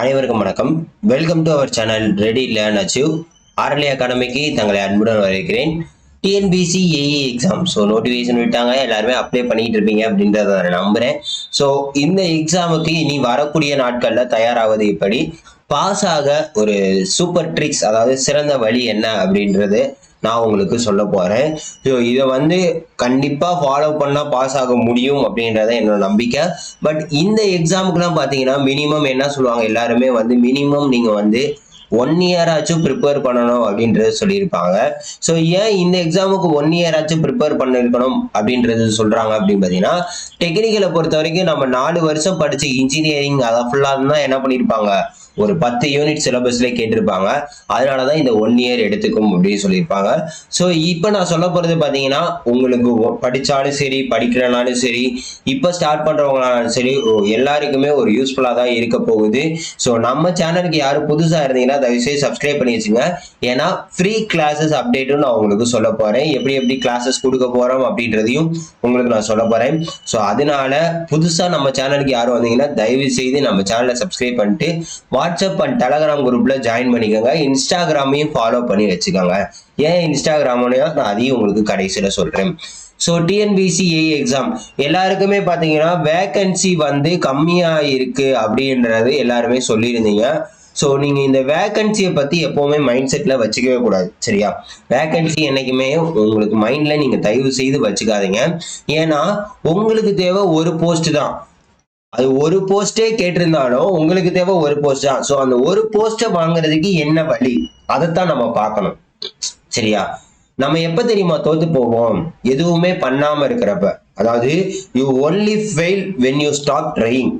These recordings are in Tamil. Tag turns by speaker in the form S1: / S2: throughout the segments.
S1: அனைவருக்கும் வணக்கம். Welcome to our channel read learn achieve RLA அகாடமிக்கு தங்களை அன்புடன் வரவேற்கிறேன். TNPSC AE exam so notification விட்டாங்க. எல்லாருமே அப்ளை பண்ணிக்கிட்டு இருப்பீங்க அப்படின்றத நான் நம்புகிறேன் ஸோ இந்த எக்ஸாமுக்கு இனி வரக்கூடிய நாட்களில் தயாராவது இப்படி. பாஸ் ஆக ஒரு சூப்பர் ட்ரிக்ஸ் அதாவது சிறந்த வழி என்ன அப்படின்றது நான் உங்களுக்கு சொல்ல போறேன். ஸோ இதை வந்து கண்டிப்பா ஃபாலோ பண்ணா பாஸ் ஆக முடியும் அப்படின்றத என்னோட நம்பிக்கை. பட் இந்த எக்ஸாமுக்குலாம் பார்த்தீங்கன்னா மினிமம் என்ன சொல்லுவாங்க? எல்லாருமே வந்து மினிமம் நீங்க வந்து ஒன் இயர் ஆச்சும் ப்ரிப்பேர் பண்ணணும் அப்படின்றத சொல்லியிருப்பாங்க. ஸோ ஏன் இந்த எக்ஸாமுக்கு ஒன் இயர் ஆச்சும் ப்ரிப்பேர் பண்ணிருக்கணும் அப்படின்றது சொல்றாங்க அப்படின்னு பார்த்தீங்கன்னா டெக்னிக்கலை பொறுத்த வரைக்கும் நம்ம நாலு வருஷம் படிச்ச இன்ஜினியரிங் அதை ஃபுல்லாக தான் என்ன பண்ணியிருப்பாங்க? ஒரு பத்து யூனிட் சிலபஸ்ல கேட்டிருப்பாங்க. அதனால தான் இந்த ஒன் இயர் எடுத்துக்கும் அப்படின்னு சொல்லியிருப்பாங்க. ஸோ இப்போ நான் சொல்ல போகிறது பார்த்தீங்கன்னா உங்களுக்கு படித்தாலும் சரி படிக்கிறனாலும் சரி இப்போ ஸ்டார்ட் பண்ணுறவங்களாலும் சரி எல்லாருக்குமே ஒரு யூஸ்ஃபுல்லாக தான் இருக்க போகுது. ஸோ நம்ம சேனலுக்கு யாரும் புதுசாக இருந்தீங்கன்னா தயவுசெய்து சப்ஸ்கிரைப் பண்ணி வச்சுங்க. ஏன்னா ஃப்ரீ கிளாஸஸ் அப்டேட்டும் நான் உங்களுக்கு சொல்ல போகிறேன் எப்படி எப்படி கிளாஸஸ் கொடுக்க போகிறோம் அப்படின்றதையும் உங்களுக்கு நான் சொல்ல போகிறேன் ஸோ அதனால புதுசாக நம்ம சேனலுக்கு யாரும் வந்தீங்கன்னா தயவு செய்து நம்ம சேனலை சப்ஸ்கிரைப் பண்ணிட்டு வாட்ஸ்அப் அண்ட் டெலகிராம் குரூப்ல ஜாயின் பண்ணிக்கோங்க. இன்ஸ்டாகிராமையும் ஃபாலோ பண்ணி வச்சுக்கோங்க. ஏன் இன்ஸ்டாகிராமனையும் நான் அதையும் உங்களுக்கு கடைசியில் சொல்றேன். ஸோ டிஎன்பிசி ஏ எக்ஸாம் எல்லாருக்குமே பார்த்தீங்கன்னா வேக்கன்சி வந்து கம்மியாக இருக்கு அப்படின்றது எல்லாருமே சொல்லியிருந்தீங்க. ஸோ நீங்கள் இந்த வேக்கன்சியை பற்றி எப்போவுமே மைண்ட் செட்டில் வச்சுக்கவே கூடாது சரியா? வேக்கன்சி என்றைக்குமே உங்களுக்கு மைண்டில் நீங்கள் தயவு செய்து வச்சுக்காதீங்க. ஏன்னா உங்களுக்கு தேவை ஒரு போஸ்ட் தான். அது ஒரு போஸ்டே கேட்டிருந்தாலும் உங்களுக்கு தேவை ஒரு போஸ்ட் தான். ஸோ அந்த ஒரு போஸ்ட்டை வாங்குறதுக்கு என்ன வழி? அதைத்தான் நம்ம பார்க்கணும். சரியா? நம்ம எப்போ தெரியுமா தோத்து போவோம்? எதுவுமே பண்ணாமல் இருக்கிறப்ப. அதாவது you only fail when you stop trying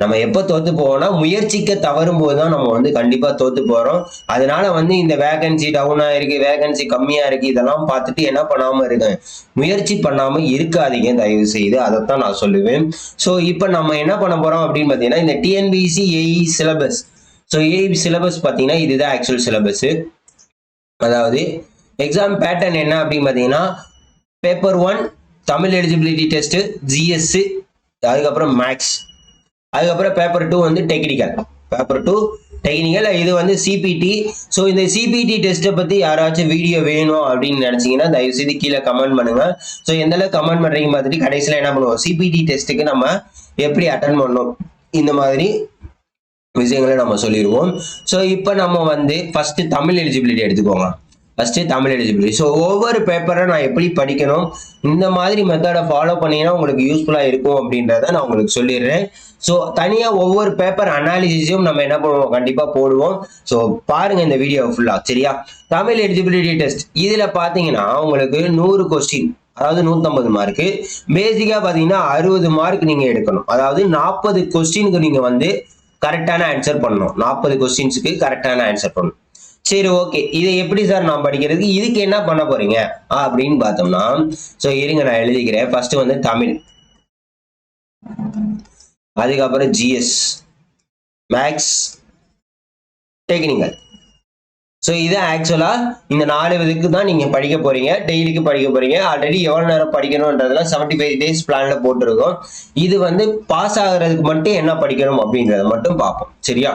S1: நம்ம எப்போ தோத்து போவோம்னா முயற்சிக்க தவறும் போது தான் நம்ம வந்து கண்டிப்பாக தோத்து போகிறோம் அதனால வந்து இந்த வேகன்சி டவுனாக இருக்கு வேகன்சி கம்மியாக இருக்கு இதெல்லாம் பார்த்துட்டு என்ன பண்ணாமல் இருக்கேன் முயற்சி பண்ணாமல் இருக்காதீங்க தயவு செய்து அதைத்தான் நான் சொல்லுவேன். ஸோ இப்போ நம்ம என்ன பண்ண போகிறோம் அப்படின்னு பார்த்தீங்கன்னா இந்த TNPSC AE syllabus so AE syllabus பார்த்தீங்கன்னா இதுதான் ஆக்சுவல் சிலபஸ் அதாவது எக்ஸாம் பேட்டர்ன் என்ன அப்படின்னு பார்த்தீங்கன்னா paper one Tamil eligibility test GS அதுக்கப்புறம் மேக்ஸ் அதுக்கப்புறம் பேப்பர் டூ வந்து டெக்னிக்கல் பேப்பர் டூ டெக்னிக்கல் இது வந்து சிபிடி ஸோ இந்த சிபிடி டெஸ்ட்டை பற்றி யாராச்சும் வீடியோ வேணும் அப்படின்னு நினச்சிங்கன்னா தயவு செய்து கீழே கமெண்ட் பண்ணுங்க. ஸோ எந்த அளவுக்கு கமெண்ட் பண்ணுறீங்க பார்த்துட்டு கடைசியில் என்ன பண்ணுவோம்? சிபிடி டெஸ்ட்டுக்கு நம்ம எப்படி அட்டன் பண்ணணும்? இந்த மாதிரி விஷயங்களை நம்ம சொல்லிடுவோம். ஸோ இப்போ நம்ம வந்து ஃபஸ்ட்டு தமிழ் எலிஜிபிலிட்டி எடுத்துக்கோங்க. ஃபஸ்ட்டு தமிழ் எலிஜிபிலிட்டி ஸோ ஒவ்வொரு பேப்பரை நான் எப்படி படிக்கணும்? இந்த மாதிரி மெத்தடை ஃபாலோ பண்ணிங்கன்னா உங்களுக்கு யூஸ்ஃபுல்லாக இருக்கும் அப்படின்றத நான் உங்களுக்கு சொல்லிடுறேன். ஸோ தனியாக ஒவ்வொரு பேப்பர் அனாலிசிஸையும் நம்ம என்ன பண்ணுவோம்? கண்டிப்பாக போடுவோம். ஸோ பாருங்கள் இந்த வீடியோ ஃபுல்லாக சரியா? தமிழ் எலிஜிபிலிட்டி டெஸ்ட் இதில் பார்த்தீங்கன்னா உங்களுக்கு நூறு கொஸ்டின் அதாவது நூற்றம்பது மார்க்கு பேசிக்காக பார்த்தீங்கன்னா அறுபது மார்க் நீங்கள் எடுக்கணும். அதாவது நாற்பது கொஸ்டினுக்கு நீங்கள் வந்து கரெக்டான ஆன்சர் பண்ணணும். நாற்பது கொஸ்டின்ஸுக்கு கரெக்டான ஆன்சர் பண்ணணும். சரி ஓகே இதை எப்படி சார் நான் படிக்கிறதுக்கு? இதுக்கு என்ன பண்ண போறீங்க? அப்படின்னு பார்த்தோம்னா ஸோ இருங்க நான் எழுதிக்கிறேன். ஃபர்ஸ்ட் வந்து தமிழ். அதுக்கப்புறம் ஜிஎஸ் மேக்ஸ் டெக்னிக்கல் ஸோ இது ஆக்சுவலாக இந்த நாலு இதுக்கு தான் நீங்கள் படிக்க போகிறீங்க டெய்லிக்கு படிக்க போகிறீங்க ஆல்ரெடி எவ்வளோ நேரம் படிக்கணும்ன்றதெல்லாம் செவன்ட்டி ஃபைவ் டேஸ் பிளானில் போட்டிருக்கோம். இது வந்து பாஸ் ஆகிறதுக்கு மட்டும் என்ன படிக்கணும் அப்படின்றத மட்டும் பார்ப்போம். சரியா?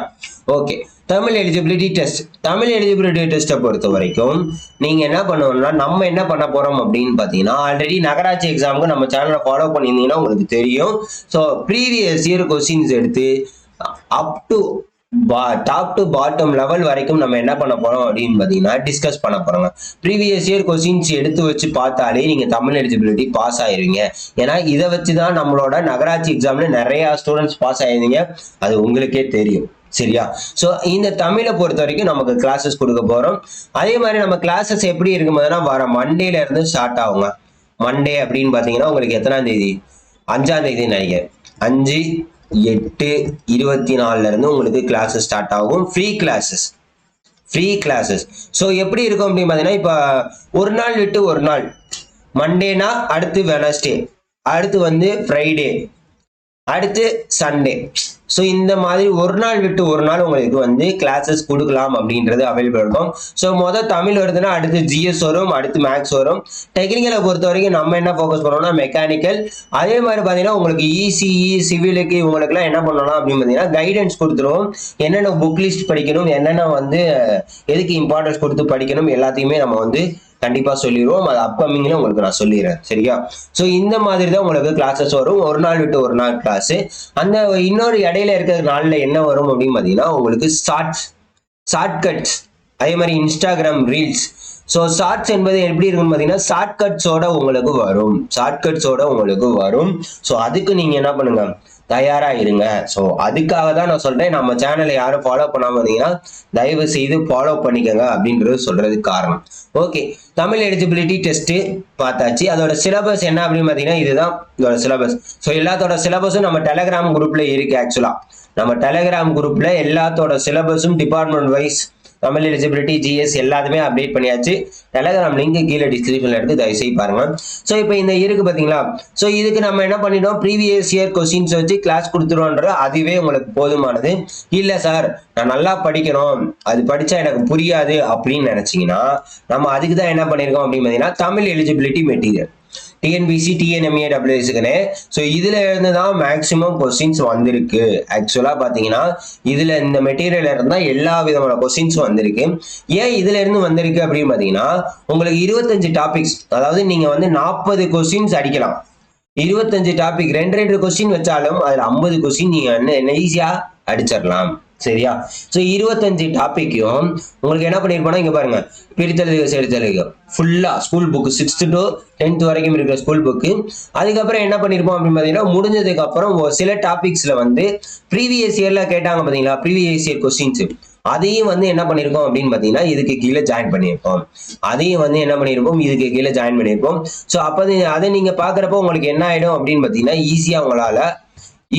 S1: Okay Tamil eligibility test Tamil eligibility டெஸ்ட்டை பொறுத்த வரைக்கும் நீங்கள் என்ன பண்ணணும்னா நம்ம என்ன பண்ண போகிறோம் அப்படின்னு பார்த்தீங்கன்னா ஆல்ரெடி நகராட்சி எக்ஸாமுக்கு நம்ம சேனலை ஃபாலோ பண்ணியிருந்தீங்கன்னா உங்களுக்கு தெரியும். ஸோ ப்ரீவியஸ் இயர் கொஸ்டின்ஸ் எடுத்து அப் டு பா டாப் டு பாட்டம் லெவல் வரைக்கும் நம்ம என்ன பண்ண போறோம் அப்படின்னு பார்த்தீங்கன்னா டிஸ்கஸ் பண்ண போறோங்க. ப்ரீவியஸ் இயர் கொஸ்டின்ஸ் எடுத்து வச்சு பார்த்தாலே நீங்க தமிழ் எலிஜிபிலிட்டி பாஸ் ஆயிருவீங்க. ஏன்னா இதை வச்சு தான் நம்மளோட நகராட்சி எக்ஸாம்ல நிறைய ஸ்டூடெண்ட்ஸ் பாஸ் ஆயிருந்தீங்க. அது உங்களுக்கே தெரியும். சரியா? ஸோ இந்த தமிழை பொறுத்த வரைக்கும் நமக்கு கிளாஸஸ் கொடுக்க போகிறோம் அதே மாதிரி நம்ம கிளாஸஸ் எப்படி இருக்கும்போதுனா வர மண்டேல இருந்து ஸ்டார்ட் ஆகுங்க. மண்டே அப்படின்னு பார்த்தீங்கன்னா உங்களுக்கு எத்தனாம் தேதி? அஞ்சாம் தேதி நினைக்கிறேன். அஞ்சு எட்டு இருபத்தி நாலுல இருந்து உங்களுக்கு கிளாஸஸ் ஸ்டார்ட் ஆகும். Free classes free classes so எப்படி இருக்கும் அப்படின்னு பார்த்தீங்கன்னா இப்போ ஒரு நாள் விட்டு ஒரு நாள். மண்டேனா அடுத்து வெனஸ்டே அடுத்து வந்து ஃப்ரைடே அடுத்து சண்டே ஸோ இந்த மாதிரி ஒரு நாள் விட்டு ஒரு நாள் உங்களுக்கு வந்து கிளாஸஸ் கொடுக்கலாம் அப்படின்றது அவைலபிள் இருக்கும். ஸோ மொதல் தமிழ் வருதுன்னா அடுத்து ஜிஎஸ் வரும் அடுத்து மேக்ஸ் வரும். டெக்னிக்கலை பொறுத்த வரைக்கும் நம்ம என்ன ஃபோக்கஸ் பண்ணோம்னா மெக்கானிக்கல் அதே மாதிரி பார்த்தீங்கன்னா உங்களுக்கு இசிஇ சிவிலுக்கு இவங்களுக்குலாம் என்ன பண்ணலாம் அப்படின்னு பார்த்தீங்கன்னா கைடன்ஸ் கொடுத்துருவோம். என்னென்ன புக் லிஸ்ட் படிக்கணும் என்னென்ன வந்து எதுக்கு இம்பார்ட்டன்ஸ் கொடுத்து படிக்கணும் எல்லாத்தையுமே நம்ம வந்து கண்டிப்பாக சொல்லிடுவோம் அது அப்கமிங்கில் உங்களுக்கு நான் சொல்லிடுறேன். சரியா? ஸோ இந்த மாதிரி தான் உங்களுக்கு கிளாஸஸ் வரும். ஒரு நாள் விட்டு ஒரு நாள் கிளாஸு அந்த இன்னொரு இடையில இருக்கிற நாளில் என்ன வரும் அப்படின்னு பார்த்தீங்கன்னா உங்களுக்கு ஷார்ட்ஸ் ஷார்ட்கட்ஸ் அதே மாதிரி இன்ஸ்டாகிராம் ரீல்ஸ் ஸோ ஷார்ட்ஸ் என்பது எப்படி இருக்குன்னு பார்த்தீங்கன்னா ஷார்ட்கட்ஸோட உங்களுக்கு வரும். ஷார்ட்கட்ஸோட உங்களுக்கு வரும். ஸோ அதுக்கு நீங்க என்ன பண்ணுங்க? தயாராக இருங்க. ஸோ அதுக்காக தான் நான் சொல்கிறேன் நம்ம சேனலை யாரும் ஃபாலோ பண்ணாமல் இருந்தீங்கன்னா தயவு செய்து ஃபாலோ பண்ணிக்கோங்க அப்படின்றது சொல்கிறதுக்கு காரணம். ஓகே தமிழ் எலிஜிபிலிட்டி டெஸ்ட்டு பார்த்தாச்சு. அதோட சிலபஸ் என்ன அப்படின்னு பார்த்தீங்கன்னா இதுதான் இதோட சிலபஸ் ஸோ எல்லாத்தோட சிலபஸும் நம்ம டெலகிராம் குரூப்பில் இருக்குது ஆக்சுவலாக நம்ம டெலகிராம் குரூப்பில் எல்லாத்தோட சிலபஸும் department wise Tamil eligibility GS எல்லாத்துமே அப்டேட் பண்ணியாச்சு. டெலகிராம் லிங்க் கீழே டிஸ்கிரிப்ஷன்ல எடுத்து தயவு செய்து பாருங்க. ஸோ இப்போ இந்த இருக்கு பாத்தீங்களா ஸோ இதுக்கு நம்ம என்ன பண்ணிட்டோம்? ப்ரீவியஸ் இயர் கொஸ்டின்ஸ் வச்சு கிளாஸ் கொடுத்துருவோன்ற அதுவே உங்களுக்கு போதுமானது. இல்ல சார் நான் நல்லா படிக்கணும். அது படிச்சா எனக்கு புரியாது அப்படின்னு நினைச்சீங்கன்னா நம்ம அதுக்கு தான் என்ன பண்ணியிருக்கோம் அப்படின்னு பார்த்தீங்கன்னா Tamil eligibility material TNPSC TNMA டபிள்யூஎஸ்க்குன்னு so இதில் இருந்து தான் மேக்ஸிமம் கொஸ்டின்ஸ் வந்திருக்கு ஆக்சுவலாக பார்த்தீங்கன்னா இதில் இந்த மெட்டீரியல் இருந்தால் எல்லா விதமான கொஸ்டின்ஸும் வந்திருக்கு. ஏன் இதில் இருந்து வந்திருக்கு அப்படின்னு பார்த்தீங்கன்னா உங்களுக்கு இருபத்தஞ்சு டாபிக்ஸ் அதாவது நீங்கள் வந்து நாற்பது கொஸ்டின்ஸ் அடிக்கலாம். இருபத்தஞ்சு டாபிக் ரெண்டு ரெண்டு கொஸ்டின் வச்சாலும் அதில் ஐம்பது கொஸ்டின் நீங்கள் என்ன என்ன ஈஸியாக அடிச்சிடலாம். சரியா? ஸோ இருபத்தஞ்சு டாப்பிக்கும் உங்களுக்கு என்ன பண்ணியிருப்போம்னா இங்கே பாருங்க. பிரித்தலுக்கு சேர்த்தலுக ஃபுல்லாக school book sixth to tenth வரைக்கும் இருக்கிற ஸ்கூல் புக்கு அதுக்கப்புறம் என்ன பண்ணியிருப்போம் அப்படின்னு பார்த்தீங்கன்னா முடிஞ்சதுக்கு அப்புறம் ஒரு சில டாபிக்ஸில் வந்து ப்ரீவியஸ் இயரில் கேட்டாங்க பார்த்தீங்களா? ப்ரீவியஸ் இயர் கொஸ்டின்ஸ் அதையும் வந்து என்ன பண்ணியிருக்கோம் அப்படின்னு பார்த்தீங்கன்னா இதுக்கு கீழே ஜாயின் பண்ணியிருக்கோம் அதையும் வந்து என்ன பண்ணியிருப்போம் இதுக்கு கீழே ஜாயின் பண்ணியிருப்போம் ஸோ அப்போ அதை நீங்கள் பார்க்குறப்போ உங்களுக்கு என்ன ஆகிடும் அப்படின்னு பார்த்தீங்கன்னா ஈஸியாக உங்களால்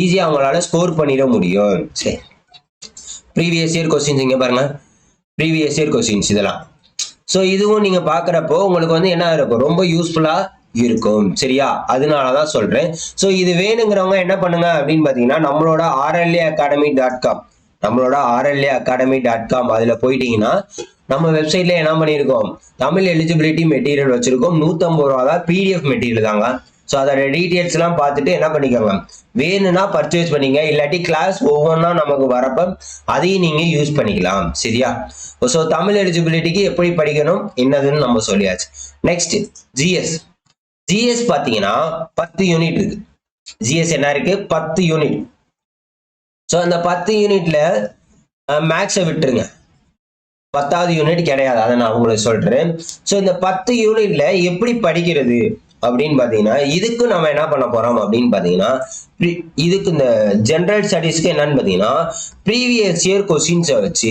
S1: ஈஸியாக உங்களால் ஸ்கோர் பண்ணிட முடியும். சரி. ப்ரீவியஸ் இயர் கொஸ்டின்ஸ் இங்கே பாருங்கள் ப்ரீவியஸ் இயர் கொஸ்டின்ஸ் இதெல்லாம். ஸோ இதுவும் நீங்கள் பார்க்குறப்போ உங்களுக்கு வந்து என்ன இருக்கும்? ரொம்ப யூஸ்ஃபுல்லாக இருக்கும். சரியா? அதனால தான் சொல்கிறேன் ஸோ இது வேணுங்கிறவங்க என்ன பண்ணுங்க அப்படின்னு பார்த்தீங்கன்னா நம்மளோட ஆர்எல்ஏ அகாடமி டாட் காம் நம்மளோட ஆர்எல்ஏ அகாடமி டாட் காம் அதில் போயிட்டீங்கன்னா நம்ம வெப்சைட்ல என்ன பண்ணியிருக்கோம்? தமிழ் எலிஜிபிலிட்டி மெட்டீரியல் வச்சிருக்கோம். நூற்றம்பது ரூபா தான் பிடிஎஃப் மெட்டீரியல் தாங்க. ஸோ அதோட டீட்டெயில்ஸ் எல்லாம் பார்த்துட்டு என்ன பண்ணிக்கோங்க? வேணும்னா பர்ச்சேஸ் பண்ணிங்க. இல்லாட்டி கிளாஸ் ஒவ்வொன்றா நமக்கு வரப்போ அதையும் நீங்கள் யூஸ் பண்ணிக்கலாம். சரியா? ஸோ தமிழ் எலிஜிபிலிட்டிக்கு எப்படி படிக்கணும்? என்னதுன்னு நம்ம சொல்லியாச்சு. நெக்ஸ்ட் ஜிஎஸ் ஜிஎஸ் பார்த்தீங்கன்னா பத்து யூனிட் இருக்கு. ஜிஎஸ் என்ன இருக்கு? பத்து யூனிட் ஸோ அந்த பத்து யூனிட்ல மேக்ஸை விட்டுருங்க. பத்தாவது யூனிட் கிடையாது. அதை நான் உங்களுக்கு சொல்றேன். ஸோ இந்த பத்து யூனிட்ல எப்படி படிக்கிறது? அப்படின்னு பார்த்தீங்கன்னா இதுக்கு நம்ம என்ன பண்ண போறோம் அப்படின்னு பார்த்தீங்கன்னா இதுக்கு இந்த ஜென்ரல் ஸ்டடீஸ்க்கு என்னன்னு பார்த்தீங்கன்னா ப்ரீவியஸ் இயர் கொஸ்டின்ஸை வச்சு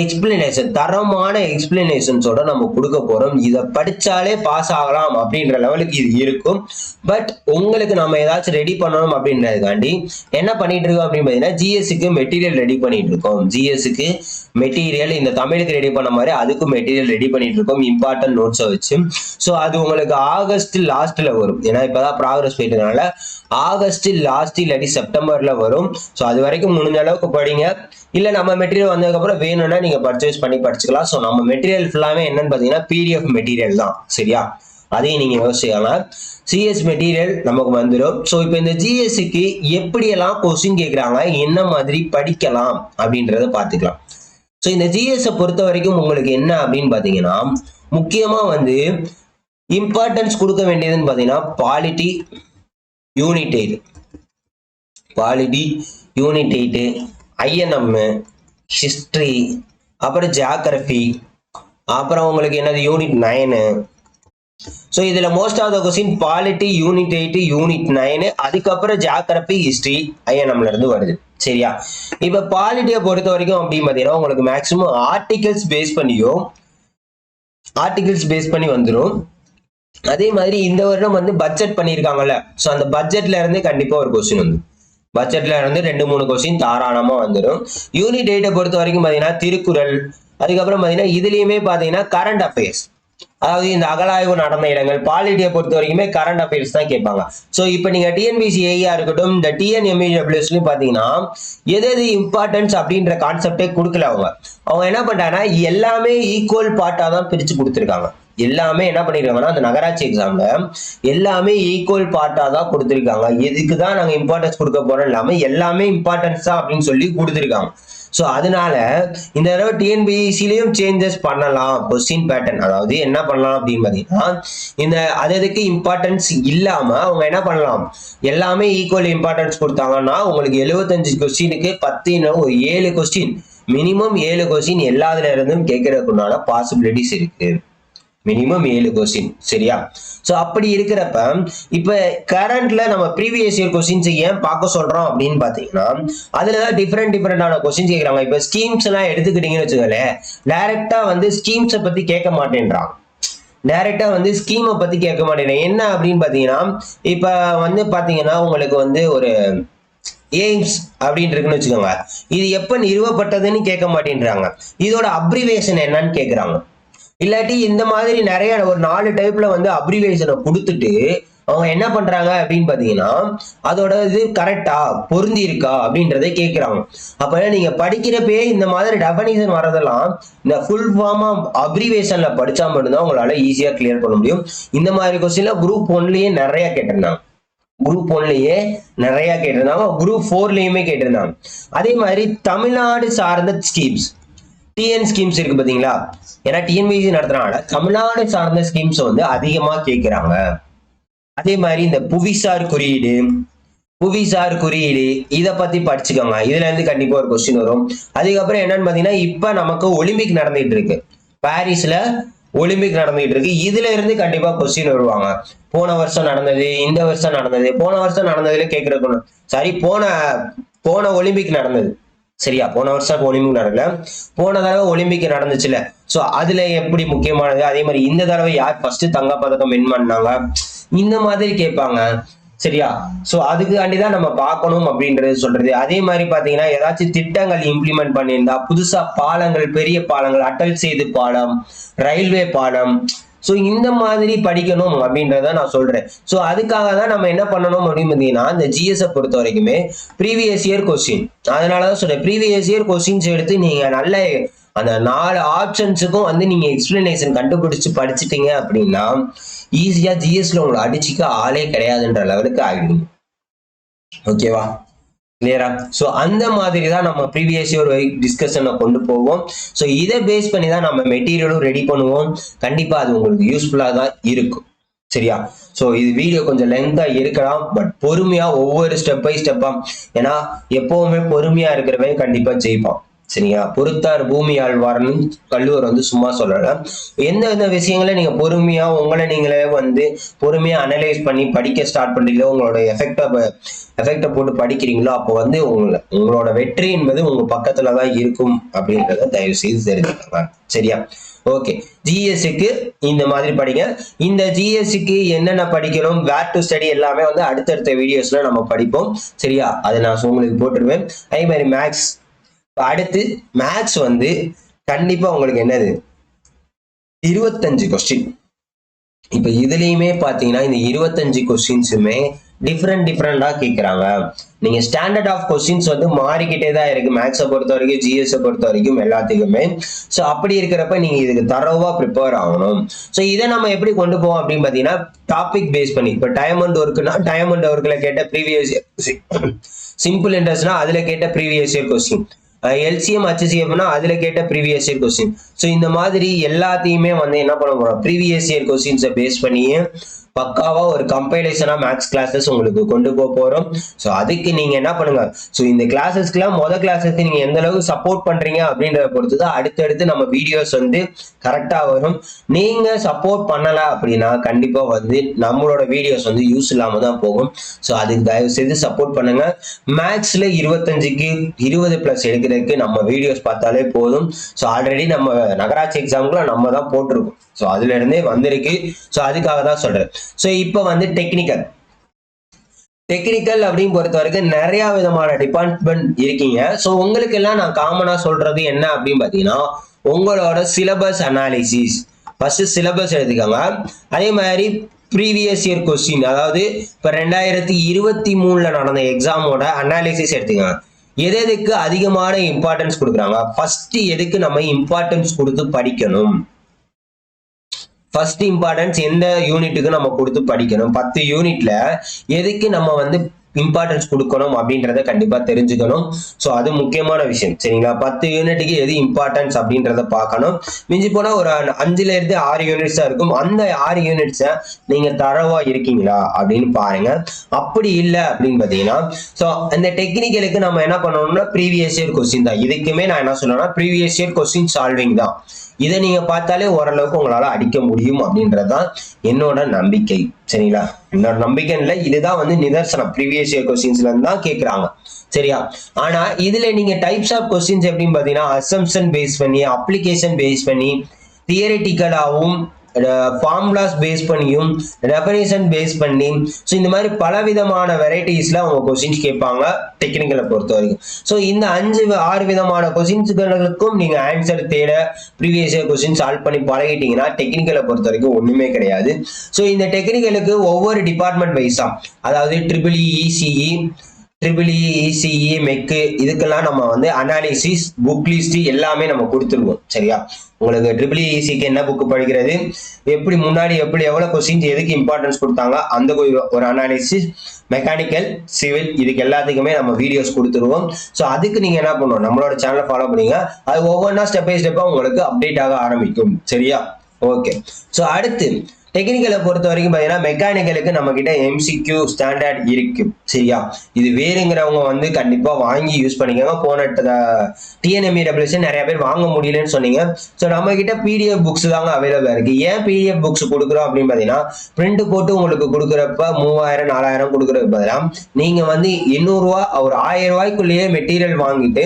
S1: எக்ஸ்பிளனேஷன் தரமான எக்ஸ்பிளனேஷன்ஸோட நம்ம கொடுக்க போறோம். இதை படிச்சாலே பாஸ் ஆகலாம் அப்படின்ற லெவலுக்கு இது இருக்கும். பட் உங்களுக்கு நம்ம ஏதாச்சும் ரெடி பண்ணணும் அப்படின்றதுக்காண்டி என்ன பண்ணிட்டு இருக்கோம் அப்படின்னு பார்த்தீங்கன்னா ஜிஎஸ்க்கு மெட்டீரியல் ரெடி பண்ணிட்டு இருக்கோம். ஜிஎஸ்க்கு மெட்டீரியல் இந்த தமிழுக்கு ரெடி பண்ண மாதிரி அதுக்கும் மெட்டீரியல் ரெடி பண்ணிட்டு இருக்கோம். இம்பார்ட்டன்ட் நோட்ஸை வச்சு. ஸோ அது உங்களுக்கு ஆகஸ்ட் லாஸ்ட்ல வரும். ஏன்னா இப்பதான் ப்ராக்ரஸ் போயிட்டதுனால ஆகஸ்ட் லாஸ்ட் இல்லாட்டி செப்டம்பர்ல வரும். ஸோ அது வரைக்கும் முடிஞ்ச அளவுக்கு படிங்க. இல்ல நம்ம மெட்டீரியல் வந்ததுக்கப்புறம் வேணும்னா நீங்க பர்ச்சேஸ் பண்ணி படிச்சுக்கலாம். ஸோ நம்ம மெட்டீரியல் ஃபுல்லாமே என்னன்னு பார்த்தீங்கன்னா பிடிஎஃப் மெட்டீரியல் தான். சரியா? அதையும் நீங்க யோசிக்கலாம் சிஎஸ் மெட்டீரியல் நமக்கு வந்துடும். ஸோ இப்போ இந்த ஜிஎஸ்சிக்கு எப்படியெல்லாம் கொஸ்டின் கேட்குறாங்க? என்ன மாதிரி படிக்கலாம்? அப்படின்றத பார்த்துக்கலாம். ஸோ இந்த ஜிஎஸ்ஸை பொறுத்த வரைக்கும் உங்களுக்கு என்ன அப்படின்னு பார்த்தீங்கன்னா முக்கியமா வந்து இம்பார்ட்டன்ஸ் கொடுக்க வேண்டியதுன்னு பார்த்தீங்கன்னா polity unit eight polity unit eight INM history அப்புறம் ஜியாகிரபி அப்புறம் உங்களுக்கு என்னது யூனிட் நைனு ஸோ இதில் most of the question polity unit eight unit nine அதுக்கப்புறம் ஜியாகிரபி ஹிஸ்ட்ரி ஐஎன்எம்ல இருந்து வருது. சரியா? இப்போ பாலிட்டியை பொறுத்த வரைக்கும் அப்படின்னு பார்த்தீங்கன்னா உங்களுக்கு மேக்ஸிமம் ஆர்டிகிள்ஸ் பேஸ் பண்ணியும் ஆர்டிகிள்ஸ் பேஸ் பண்ணி வந்துடும் அதே மாதிரி இந்த வருடம் வந்து பட்ஜெட் பண்ணியிருக்காங்கல்ல. ஸோ அந்த பட்ஜெட்ல இருந்து கண்டிப்பாக ஒரு கொஸ்டின் வந்து பட்ஜெட்ல இருந்து ரெண்டு மூணு கொஸ்டின் தாராளமாக வந்துடும் யூனிட் எயிட்டை பொறுத்த வரைக்கும் பார்த்தீங்கன்னா திருக்குறள் அதுக்கப்புறம் பார்த்தீங்கன்னா இதுலேயுமே பார்த்தீங்கன்னா கரண்ட் அஃபேர்ஸ் அதாவது இந்த அகலாய்வு நடந்த இடங்கள் பாலிட்டியை பொறுத்த வரைக்குமே கரண்ட் அஃபேர்ஸ் தான் கேட்பாங்க. ஸோ இப்போ நீங்கள் டிஎன்பிசி ஏஆ இருக்கட்டும் இந்த டிஎன்எம்இடபிள்யூஸ்லையும் பார்த்தீங்கன்னா எது எது இம்பார்ட்டன்ஸ் அப்படின்ற கான்செப்டே கொடுக்கல அவங்க. அவங்க என்ன பண்ணுறாங்கன்னா எல்லாமே ஈக்குவல் பார்ட்டாக தான் பிரித்து கொடுத்துருக்காங்க. எல்லாமே என்ன பண்ணிருக்காங்கன்னா அந்த நகராட்சி எக்ஸாம்ல எல்லாமே ஈக்குவல் பார்ட்டா தான் கொடுத்துருக்காங்க. எதுக்கு தான் நாங்க இம்பார்ட்டன்ஸ் கொடுக்க போறோம்? இல்லாம எல்லாமே இம்பார்ட்டன்ஸ் தான் அப்படின்னு சொல்லி கொடுத்துருக்காங்க. ஸோ அதனால இந்த தடவை டிஎன்பிசிலையும் சேஞ்சஸ் பண்ணலாம். கொஸ்டின் பேட்டர்ன் அதாவது என்ன பண்ணலாம் அப்படின்னு பார்த்தீங்கன்னா இந்த அது எதுக்கு இம்பார்ட்டன்ஸ் இல்லாமல் அவங்க என்ன பண்ணலாம்? எல்லாமே ஈக்குவல் இம்பார்ட்டன்ஸ் கொடுத்தாங்கன்னா உங்களுக்கு எழுபத்தஞ்சு கொஸ்டினுக்கு பத்து ஒரு ஏழு கொஸ்டின் மினிமம் ஏழு கொஸ்டின் எல்லாத்துல இருந்தும் கேட்கறதுக்குண்டான பாசிபிலிட்டிஸ் இருக்குது மினிமம் ஏழு கொஸ்டின் சரியா? ஸோ அப்படி இருக்கிறப்ப இப்போ கரண்ட்ல நம்ம ப்ரீவியஸ் இயர் கொஸ்டின்ஸ் ஏன் பார்க்க சொல்றோம் அப்படின்னு பார்த்தீங்கன்னா அதுல தான் டிஃப்ரெண்ட் டிஃப்ரெண்டான கொஸ்டின்ஸ் கேட்குறாங்க இப்போ ஸ்கீம்ஸ் எல்லாம் எடுத்துக்கிட்டீங்கன்னு வச்சுக்கோங்களேன் டைரக்டா வந்து ஸ்கீம்ஸை பத்தி கேட்க மாட்டேன்றான். டைரக்டா வந்து ஸ்கீமை பத்தி கேட்க மாட்டேன் என்ன அப்படின்னு பார்த்தீங்கன்னா இப்போ வந்து பார்த்தீங்கன்னா உங்களுக்கு வந்து ஒரு எய்ம்ஸ் அப்படின்னு இருக்குன்னு வச்சுக்கோங்க. இது எப்போ நிறுவப்பட்டதுன்னு கேட்க மாட்டேன்றாங்க. இதோட அப்ரிவேஷன் என்னன்னு கேட்குறாங்க இல்லாட்டி இந்த மாதிரி நிறைய ஒரு நாலு டைப்ல வந்து அப்ரிவேஷனை கொடுத்துட்டு அவங்க என்ன பண்றாங்க அப்படின்னு பாத்தீங்கன்னா அதோட இது கரெக்டா பொருந்தி இருக்கா அப்படின்றத கேட்கிறாங்க. அப்ப நீங்க படிக்கிறப்பே இந்த மாதிரி டெபனிஷன் வரதெல்லாம் இந்த ஃபுல் ஃபார்ம் ஆஃப் அப்ரிவேஷன்ல படிச்சா மட்டும்தான் உங்களால ஈஸியா கிளியர் பண்ண முடியும். இந்த மாதிரி கொஸ்டின்ல குரூப் ஒன்லயே நிறைய கேட்டிருந்தாங்க. குரூப் ஒன்லயே நிறைய கேட்டிருந்தாங்க. குரூப் ஃபோர்லயுமே கேட்டிருந்தாங்க. அதே மாதிரி தமிழ்நாடு சார்ந்த ஸ்கீம்ஸ் டிஎன் ஸ்கீம்ஸ் இருக்கு பாத்தீங்களா? ஏன்னா டிஎன்பிசி நடத்துறனால தமிழ்நாடு சார்ந்த ஸ்கீம்ஸ் வந்து அதிகமா கேட்கிறாங்க அதே மாதிரி இந்த புவிசார் குறியீடு புவிசார் குறியீடு இதை பத்தி படிச்சுக்கோங்க. இதுல இருந்து கண்டிப்பா ஒரு கொஸ்டின் வரும். அதுக்கப்புறம் என்னன்னு பாத்தீங்கன்னா இப்ப நமக்கு ஒலிம்பிக் நடந்துட்டு இருக்கு. பாரிஸ்ல ஒலிம்பிக் நடந்துகிட்டு இருக்கு. இதுல இருந்து கண்டிப்பா கொஸ்டின் வருவாங்க. போன வருஷம் நடந்தது இந்த வருஷம் நடந்தது போன வருஷம் நடந்ததுல கேட்கறது சாரி போன போன ஒலிம்பிக் நடந்தது. சரியா? போன வருஷம் ஒலிம்பிக் நடக்கல. போன தடவை ஒலிம்பிக் நடந்துச்சுல. சோ அதுல எப்படி முக்கியமானது? அதே மாதிரி இந்த தடவை யார் ஃபர்ஸ்ட் தங்க பதக்கம் வின் பண்ணாங்க? இந்த மாதிரி கேட்பாங்க. சரியா? சோ அதுக்காண்டி தான் நம்ம பார்க்கணும் அப்படின்றது சொல்றது. அதே மாதிரி பாத்தீங்கன்னா ஏதாச்சும் திட்டங்கள் இம்ப்ளிமெண்ட் பண்ணியிருந்தா புதுசா பாலங்கள் பெரிய பாலங்கள் அட்டல் சேது பாலம் ரயில்வே பாலம் ஸோ இந்த மாதிரி படிக்கணும் அப்படின்றத நான் சொல்கிறேன் ஸோ அதுக்காக தான் நம்ம என்ன பண்ணணும் அப்படின்னு பார்த்தீங்கன்னா இந்த ஜிஎஸை பொறுத்த வரைக்குமே ப்ரீவியஸ் இயர் கொஸ்டின் அதனால தான் சொல்கிறேன் ப்ரீவியஸ் இயர் கொஸ்டின்ஸ் எடுத்து நீங்கள் நல்ல அந்த நாலு ஆப்ஷன்ஸுக்கும் வந்து நீங்கள் எக்ஸ்பிளனேஷன் கண்டுபிடிச்சு படிச்சிட்டீங்க அப்படின்னா ஈஸியாக ஜிஎஸ்ல உங்களை அடிச்சுக்க ஆளே கிடையாதுன்ற லெவலுக்கு ஆகிடும். ஓகேவா கிளியரா ஸோ அந்த மாதிரி தான் நம்ம ப்ரீவியஸ் இயர் டிஸ்கஷனை கொண்டு போவோம். ஸோ இதை பேஸ் பண்ணி தான் நம்ம மெட்டீரியலும் ரெடி பண்ணுவோம். கண்டிப்பாக அது உங்களுக்கு யூஸ்ஃபுல்லாக தான் இருக்கும். சரியா? ஸோ இது வீடியோ கொஞ்சம் லெங்காக இருக்கலாம். பட் பொறுமையாக ஒவ்வொரு ஸ்டெப் பை ஸ்டெப்பாக ஏன்னா எப்போவுமே பொறுமையாக இருக்கிறவன் கண்டிப்பாக ஜெயிப்பான். சரியா? பொறுத்தார் பூமி ஆழ்வார்னு கல்லூர் வந்து சும்மா சொல்லலாம் எந்த எந்த விஷயங்களை நீங்க பொறுமையா உங்களை நீங்களே வந்து பொறுமையா அனலைஸ் பண்ணி படிக்க ஸ்டார்ட் பண்றீங்களோ உங்களோட எஃபெக்டை எஃபெக்டை போட்டு படிக்கிறீங்களோ அப்போ வந்து உங்களை உங்களோட வெற்றி என்பது உங்க பக்கத்துல தான் இருக்கும் அப்படின்றத தயவு செய்து தெரிஞ்சுக்கலாம் சரியா? ஓகே ஜிஎஸ்சிக்கு இந்த மாதிரி படிங்க. இந்த ஜிஎஸ்சிக்கு என்னென்ன படிக்கணும் வேர் டு ஸ்டடி எல்லாமே வந்து அடுத்தடுத்த வீடியோஸ்ல நம்ம படிப்போம். சரியா? அதை நான் உங்களுக்கு போட்டுருவேன். அதே மாதிரி மேக்ஸ் அடுத்து மேக்ஸ் வந்து கண்டிப்பாக உங்களுக்கு என்னது? இருபத்தஞ்சு கொஸ்டின் இப்போ இதுலேயுமே பார்த்தீங்கன்னா இந்த இருபத்தஞ்சு கொஸ்டின்ஸுமே டிஃப்ரெண்ட் டிஃப்ரெண்டாக கேட்குறாங்க நீங்கள் ஸ்டாண்டர்ட் ஆஃப் கொஸ்டின்ஸ் வந்து மாறிக்கிட்டே தான் இருக்குது மேக்ஸை பொறுத்த வரைக்கும் ஜிஎஸை பொறுத்த வரைக்கும் எல்லாத்துக்குமே. ஸோ அப்படி இருக்கிறப்ப நீங்கள் இதுக்கு தரவா ப்ரிப்பேர் ஆகணும். ஸோ இதை நம்ம எப்படி கொண்டு போவோம் அப்படின்னு பார்த்தீங்கன்னா டாபிக் பேஸ் பண்ணி இப்போ டைம் அண்ட் ஒர்க்குனா டயமண்ட் ஒர்க்கில் கேட்ட ப்ரீவியஸ் சிம்பிள் இன்ட்ரெஸ்ட்னா அதில் கேட்ட ப்ரீவியஸ் இயர் கொஸ்டின் எல்சிஎம் ஹச்சிஎம்னா அதுல கேட்ட ப்ரீவியஸ் இயர் கொஸ்டின் ஸோ இந்த மாதிரி எல்லாத்தையுமே வந்து என்ன பண்ண போறோம்? ப்ரீவியஸ் இயர் கொஸ்டின்ஸை பேஸ் பண்ணியே பக்காவா ஒரு கம்பைலேஷனா மேக்ஸ் கிளாஸஸ் உங்களுக்கு கொண்டு போக போறோம். ஸோ அதுக்கு நீங்க என்ன பண்ணுங்க? ஸோ இந்த கிளாஸஸ்க்குலாம் மொதல் கிளாஸஸ்க்கு நீங்க எந்த அளவுக்கு சப்போர்ட் பண்றீங்க அப்படின்றத பொறுத்து தான் அடுத்தடுத்து நம்ம வீடியோஸ் வந்து கரெக்டா வரும். நீங்க சப்போர்ட் பண்ணல அப்படின்னா கண்டிப்பா வந்து நம்மளோட வீடியோஸ் வந்து யூஸ் இல்லாம தான் போகும். ஸோ அதுக்கு தயவு செய்து சப்போர்ட் பண்ணுங்க. மேக்ஸ்ல இருபத்தஞ்சுக்கு இருபது பிளஸ் எடுக்கிறதுக்கு நம்ம வீடியோஸ் பார்த்தாலே போதும். ஸோ ஆல்ரெடி நம்ம நகராட்சி எக்ஸாமுக்குலாம் நம்ம தான் போட்டிருக்கோம். ஸோ அதுல இருந்தே வந்திருக்கு. ஸோ அதுக்காக தான் சொல்றேன். ஸோ இப்போ வந்து டெக்னிக்கல் டெக்னிக்கல் அப்படின்னு பொறுத்த வரைக்கும் நிறைய விதமான டிபார்ட்மெண்ட் இருக்கீங்க. ஸோ உங்களுக்கு எல்லாம் நான் காமனா சொல்றது என்ன அப்படின்னு பார்த்தீங்கன்னா உங்களோட சிலபஸ் அனாலிசிஸ் ஃபர்ஸ்ட் சிலபஸ் எடுத்துக்கோங்க. அதே மாதிரி ப்ரீவியஸ் இயர் கொஸ்டின் அதாவது இப்போ ரெண்டாயிரத்தி இருபத்தி மூணில் நடந்த எக்ஸாமோட அனாலிசிஸ் எடுத்துக்கோங்க. எது எதுக்கு அதிகமான இம்பார்ட்டன்ஸ் கொடுக்குறாங்க? ஃபர்ஸ்ட் எதுக்கு நம்ம இம்பார்ட்டன்ஸ் கொடுத்து படிக்கணும்? ஃபர்ஸ்ட் இம்பார்ட்டன்ஸ் எந்த யூனிட்டுக்கு நம்ம கொடுத்து படிக்கணும்? பத்து யூனிட்ல எதுக்கு நம்ம வந்து இம்பார்ட்டன்ஸ் கொடுக்கணும் அப்படின்றத கண்டிப்பா தெரிஞ்சுக்கணும். ஸோ அது முக்கியமான விஷயம். சரிங்களா? பத்து யூனிட்டுக்கு எது இம்பார்ட்டன்ஸ் அப்படின்றத பார்க்கணும். மிஞ்சி போனா ஒரு அஞ்சுல இருந்து ஆறு யூனிட்ஸா இருக்கும். அந்த ஆறு யூனிட்ஸை நீங்க தரவா இருக்கீங்களா அப்படின்னு பாருங்க. அப்படி இல்லை அப்படின்னு பார்த்தீங்கன்னா ஸோ அந்த டெக்னிக்கலுக்கு நம்ம என்ன பண்ணணும்னா ப்ரீவியஸ் இயர் கொஸ்டின் தான். இதுக்குமே நான் என்ன சொல்லணும்னா ப்ரீவியஸ் இயர் கொஸ்டின் சால்விங் தான். இதை நீங்க பார்த்தாலே ஓரளவுக்கு உங்களால அடிக்க முடியும் அப்படின்றதான் என்னோட நம்பிக்கை. சரிங்களா? என்னோட நம்பிக்கை இல்லை இதுதான் வந்து நிதர்சனம். ப்ரீவியஸ் இயர் கொஸ்டின்ஸ்ல இருந்து தான் கேட்குறாங்க சரியா? ஆனா இதுல நீங்க டைப்ஸ் ஆஃப் கொஸ்டின்ஸ் எப்படின்னு பாத்தீங்கன்னா அசம்ஷன் பேஸ் பண்ணி அப்ளிகேஷன் பேஸ் பண்ணி தியரிட்டிக்கலாகவும் ஃபார்முலாஸ் பேஸ் பண்ணியும் டெஃபனேஷன் பேஸ் பண்ணி ஸோ இந்த மாதிரி பலவிதமான வெரைட்டிஸில் அவங்க கொஸ்டின்ஸ் கேட்பாங்க டெக்னிக்கலை பொறுத்த வரைக்கும். ஸோ இந்த அஞ்சு ஆறு விதமான கொஸ்டின்ஸுகளுக்கும் நீங்கள் ஆன்சர் தேட ப்ரீவியஸ் இயர் கொஸ்டின் சால்வ் பண்ணி பழகிட்டீங்கன்னா டெக்னிக்கலை பொறுத்த வரைக்கும் ஒன்றுமே கிடையாது. ஸோ இந்த டெக்னிக்கலுக்கு ஒவ்வொரு டிபார்ட்மெண்ட் வைஸாக அதாவது triple ECE e, e, triple ECE mech இதுக்கெல்லாம் நம்ம வந்து அனாலிசிஸ் புக் லிஸ்ட் எல்லாமே நம்ம கொடுத்துருவோம் சரியா? உங்களுக்கு ட்ரிபிள் இசிக்கு என்ன புக்கு படிக்கிறது? எப்படி முன்னாடி எப்படி எவ்வளோ கொஸ்டின்ஸ் எதுக்கு இம்பார்ட்டன்ஸ் கொடுத்தாங்க? அந்த ஒரு- ஒரு அனாலிசிஸ் மெக்கானிக்கல் சிவில் இதுக்கு எல்லாத்துக்குமே நம்ம வீடியோஸ் கொடுத்துருவோம். ஸோ அதுக்கு நீங்கள் என்ன பண்ணுவோம் நம்மளோட சேனலை ஃபாலோ பண்ணுங்க. அது ஒவ்வொன்றா ஸ்டெப் பை ஸ்டெப்பாக உங்களுக்கு அப்டேட் ஆக ஆரம்பிக்கும் சரியா? ஓகே ஸோ அடுத்து டெக்னிக்கலை பொறுத்த வரைக்கும் பார்த்தீங்கன்னா மெக்கானிக்கலுக்கு நம்ம கிட்ட எம்சிக்யூ ஸ்டாண்டர்ட் இருக்கு. சரியா? இது வேறுங்கிறவங்க வந்து கண்டிப்பாக வாங்கி யூஸ் பண்ணிக்கோங்க. போன டிஎன்எம்இ டபிள்யூசி நிறைய பேர் வாங்க முடியலன்னு சொன்னீங்க. ஸோ நம்ம கிட்ட பிடிஎஃப் புக்ஸ் தாங்க அவைலபிளாக இருக்கு. ஏன் பிடிஎஃப் புக்ஸ் கொடுக்குறோம் அப்படின்னு பார்த்தீங்கன்னா பிரிண்ட் போட்டு உங்களுக்கு கொடுக்குறப்ப மூவாயிரம் நாலாயிரம் கொடுக்குறதுக்கு பதிலாக நீங்கள் வந்து எண்ணூறுரூவா ஒரு ஆயிரம் ரூபாய்க்குள்ளேயே மெட்டீரியல் வாங்கிட்டு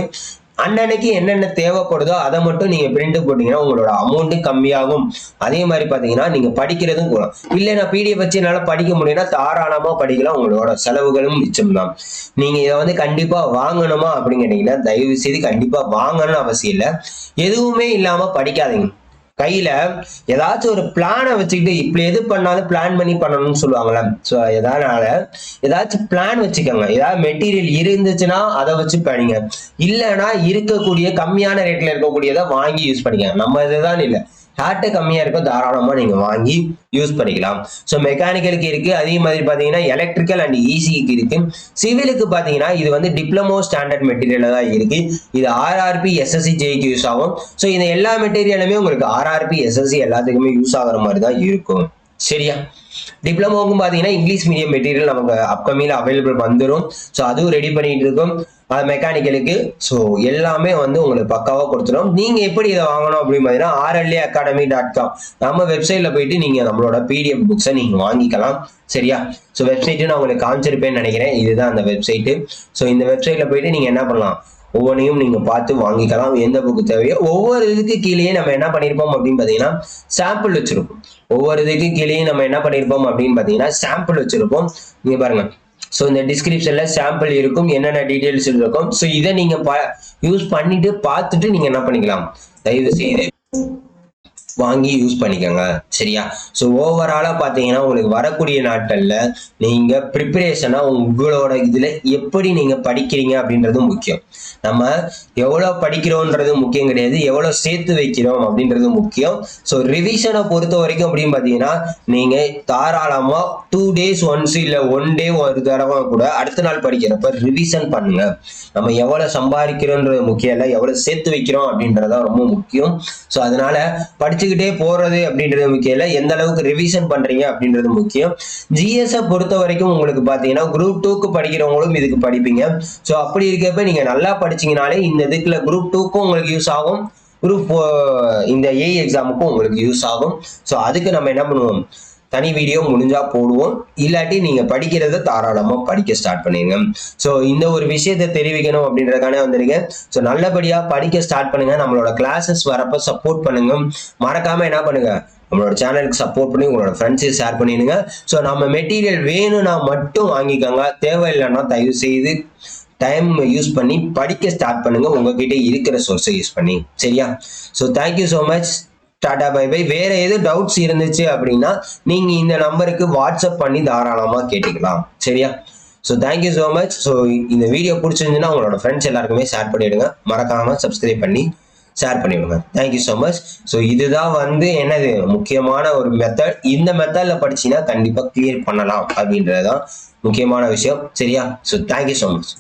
S1: அன்னன்னைக்கு என்னென்ன தேவைப்படுதோ அதை மட்டும் நீங்க பிரிண்ட் போட்டீங்கன்னா உங்களோட அமௌண்ட் கம்மியாகும். அதே மாதிரி பாத்தீங்கன்னா நீங்க படிக்கிறதும் கூட. இல்லை நான் பிடிஎஃப் வச்சு என்னால படிக்க முடியும்னா தாராளமா படிக்கலாம். உங்களோட செலவுகளும் மிச்சம் தான் நீங்க இதை வந்து கண்டிப்பா வாங்கணுமா அப்படின்னு கேட்டீங்கன்னா தயவு செய்து கண்டிப்பா வாங்கணும்னு அவசியம் இல்லை. எதுவுமே இல்லாம படிக்காதீங்க. கையில ஏதாச்சும் ஒரு பிளானை வச்சுக்கிட்டு இப்படி எது பண்ணாலும் பிளான் பண்ணி பண்ணணும்னு சொல்லுவாங்கல்ல. ஸோ எதனால ஏதாச்சும் பிளான் வச்சுக்கோங்க. ஏதாவது மெட்டீரியல் இருந்துச்சுன்னா அதை வச்சு பண்ணிங்க. இல்லைன்னா இருக்கக்கூடிய கம்மியான ரேட்ல இருக்கக்கூடியதை வாங்கி யூஸ் பண்ணிக்கங்க. நம்ம இதுதான் இல்லை. ஹேர்ட்டு கம்மியாக இருக்கோ தாராளமாக நீங்கள் வாங்கி யூஸ் பண்ணிக்கலாம். ஸோ மெக்கானிக்கலுக்கு இருக்குது அதே மாதிரி பார்த்தீங்கன்னா எலக்ட்ரிக்கல் அண்ட் ஈசிக்கு இருக்கு. சிவிலுக்கு பார்த்தீங்கன்னா இது வந்து டிப்ளமோ ஸ்டாண்டர்ட் மெட்டீரியலாக தான் இருக்குது இது ஆர்ஆர்பி எஸ்எஸ்சி ஜேக்கு யூஸ் ஆகும். ஸோ இந்த எல்லா மெட்டீரியலுமே உங்களுக்கு ஆர்ஆர்பி எஸ்எஸ்சி எல்லாத்துக்குமே யூஸ் ஆகுற மாதிரி தான் இருக்கும். சரியா? டிப்ளமோக்கும் பார்த்தீங்கன்னா இங்கிலீஷ் மீடியம் மெட்டீரியல் நமக்கு அப்கமிங்கில் அவைலபிள் வந்துடும் ஸோ அதுவும் ரெடி பண்ணிட்டு இருக்கோம். அது மெக்கானிக்கலுக்கு ஸோ எல்லாமே வந்து உங்களுக்கு பக்காவாக கொடுத்துரும். நீங்கள் எப்படி இதை வாங்கணும் அப்படின்னு பார்த்தீங்கன்னா ஆர்எல்ஏ அகாடமி டாட் காம் நம்ம வெப்சைட்டில் போயிட்டு நீங்கள் நம்மளோட பிடிஎஃப் புக்ஸை நீங்கள் வாங்கிக்கலாம். சரியா? ஸோ வெப்சைட்டு நான் உங்களுக்கு காமிச்சிருப்பேன்னு நினைக்கிறேன். இதுதான் அந்த வெப்சைட்டு ஸோ இந்த வெப்சைட்டில் போயிட்டு நீங்கள் என்ன பண்ணலாம்? ஒவ்வொன்றையும் நீங்க பார்த்து வாங்கிக்கலாம். எந்த புக்கு தேவையோ ஒவ்வொரு இதுக்கு கீழேயே நம்ம என்ன பண்ணியிருப்போம் அப்படின்னு பார்த்தீங்கன்னா சாம்பிள் வச்சிருப்போம். ஒவ்வொரு இதுக்கு கீழேயும் நம்ம என்ன பண்ணியிருப்போம் அப்படின்னு பார்த்தீங்கன்னா சாம்பிள் வச்சிருப்போம். நீங்க பாருங்க. ஸோ இந்த டிஸ்கிரிப்ஷன்ல சாம்பிள் இருக்கும் என்னென்ன டீடைல்ஸ் இருக்கும். ஸோ இதை நீங்க யூஸ் பண்ணிட்டு பார்த்துட்டு நீங்க என்ன பண்ணிக்கலாம். தயவு செய்து வாங்கி யூஸ் பண்ணிக்கோங்க. சரியா? ஸோ ஓவராலாக பார்த்தீங்கன்னா உங்களுக்கு வரக்கூடிய நாட்களில் நீங்கள் ப்ரிப்பரேஷனாக உங்களோட இதில் எப்படி நீங்கள் படிக்கிறீங்க அப்படின்றது முக்கியம். நம்ம எவ்வளோ படிக்கிறோன்றது முக்கியம் கிடையாது. எவ்வளோ சேர்த்து வைக்கிறோம் அப்படின்றது முக்கியம். ஸோ ரிவிஷனை பொறுத்த வரைக்கும் அப்படின்னு பார்த்தீங்கன்னா நீங்கள் தாராளமாக டூ டேஸ் ஒன்ஸ் இல்லை ஒன் டே ஒரு தடவை கூட அடுத்த நாள் படிக்கிறப்ப ரிவிஷன் பண்ணுங்க. நம்ம எவ்வளோ சம்பாதிக்கிறோன்றது முக்கியம் இல்லை. எவ்வளோ சேர்த்து வைக்கிறோம் அப்படின்றதான் ரொம்ப முக்கியம். ஸோ அதனால படிச்சு படிச்சுக்கிட்டே போறது அப்படின்றது முக்கியம் இல்லை. எந்த அளவுக்கு ரிவிஷன் பண்றீங்க அப்படின்றது முக்கியம். ஜிஎஸ்ஸை பொறுத்த வரைக்கும் உங்களுக்கு பார்த்தீங்கன்னா குரூப் டூக்கு படிக்கிறவங்களும் இதுக்கு படிப்பீங்க. ஸோ அப்படி இருக்கப்ப நீங்க நல்லா படிச்சீங்கனாலே இந்த இதுக்குள்ள குரூப் டூக்கும் உங்களுக்கு யூஸ் ஆகும். குரூப் இந்த ஏ எக்ஸாமுக்கும் உங்களுக்கு யூஸ் ஆகும். ஸோ அதுக்கு நம்ம என்ன பண்ணுவோம்? தனி வீடியோ முடிஞ்சா போடுவோம். இல்லாட்டி நீங்க படிக்கிறத தாராளமா படிக்க ஸ்டார்ட் பண்ணிருங்க. ஸோ இந்த ஒரு விஷயத்தை தெரிவிக்கணும் அப்படின்றதுக்கான வந்திருக்கேன். ஸோ நல்லபடியா படிக்க ஸ்டார்ட் பண்ணுங்க. நம்மளோட கிளாஸஸ் வரப்ப சப்போர்ட் பண்ணுங்க. மறக்காம என்ன பண்ணுங்க? நம்மளோட சேனலுக்கு சப்போர்ட் பண்ணி உங்களோட ஃப்ரெண்ட்ஸையும் ஷேர் பண்ணிடுங்க. ஸோ நம்ம மெட்டீரியல் வேணும்னா மட்டும் வாங்கிக்கோங்க. தேவையில்லைன்னா தயவு செய்து டைம் யூஸ் பண்ணி படிக்க ஸ்டார்ட் பண்ணுங்க. உங்ககிட்ட இருக்கிற சோர்ஸை யூஸ் பண்ணி. சரியா? So thank you so much Tata bye bye வேற எது டவுட்ஸ் இருந்துச்சு அப்படின்னா நீங்க இந்த நம்பருக்கு வாட்ஸ்அப் பண்ணி தாராளமா கேட்டுக்கலாம். சரியா? So thank you so much so இந்த வீடியோ பிடிச்சிருந்துச்சுன்னா உங்களோட ஃப்ரெண்ட்ஸ் எல்லாருக்குமே ஷேர் பண்ணிவிடுங்க மறக்காம சப்ஸ்கிரைப் பண்ணி ஷேர் பண்ணிவிடுங்க தேங்க்யூ ஸோ மச் ஸோ இதுதான் வந்து என்னது? முக்கியமான ஒரு மெத்தட் இந்த மெத்தடில் படிச்சீங்கன்னா கண்டிப்பாக கிளியர் பண்ணலாம் அப்படின்றது தான் முக்கியமான விஷயம். சரியா? So thank you so much